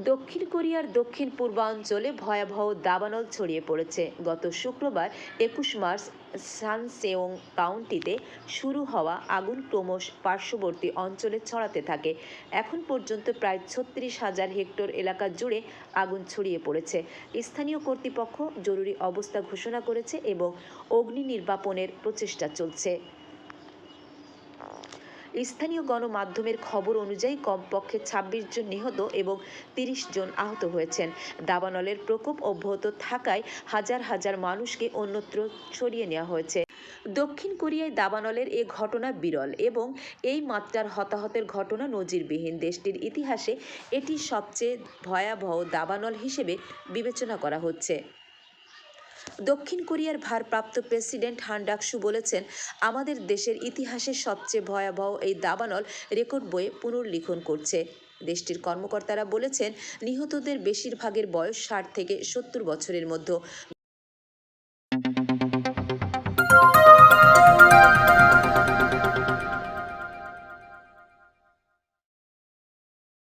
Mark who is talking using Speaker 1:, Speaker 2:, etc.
Speaker 1: দক্ষিণ কোরিয়ার দক্ষিণ পূর্বাঞ্চলে ভয়াবহ দাবানল ছড়িয়ে পড়েছে। গত শুক্রবার একুশ মার্চ সানসেওং কাউন্টিতে শুরু হওয়া আগুন ক্রমশ পার্শ্ববর্তী অঞ্চলে ছড়াতে থাকে। এখন পর্যন্ত প্রায় ছত্রিশ হাজার হেক্টর এলাকা জুড়ে আগুন ছড়িয়ে পড়েছে। স্থানীয় কর্তৃপক্ষ জরুরি অবস্থা ঘোষণা করেছে এবং অগ্নি নির্বাপনের প্রচেষ্টা চলছে। স্থানীয় গণমাধ্যমের খবর অনুযায়ী কমপক্ষে ছাব্বিশ জন নিহত এবং তিরিশ জন আহত হয়েছেন। দাবানলের প্রকোপ অব্যাহত থাকায় হাজার হাজার মানুষকে অন্যত্র সরিয়ে নেওয়া হয়েছে। দক্ষিণ কোরিয়ায় দাবানলের এ ঘটনা বিরল এবং এই মাত্রার হতাহতের ঘটনা নজিরবিহীন। দেশটির ইতিহাসে এটি সবচেয়ে ভয়াবহ দাবানল হিসেবে বিবেচনা করা হচ্ছে। দক্ষিণ কোরিয়ার ভারপ্রাপ্ত প্রেসিডেন্ট হান ডাকসু বলেছেন, আমাদের দেশের ইতিহাসের সবচেয়ে ভয়াবহ এই দাবানল রেকর্ড বইয়ে পুনর্লিখন করছে। দেশটির কর্মকর্তারা বলেছেন, নিহতদের বেশিরভাগের বয়স ষাট থেকে সত্তর বছরের মধ্যে।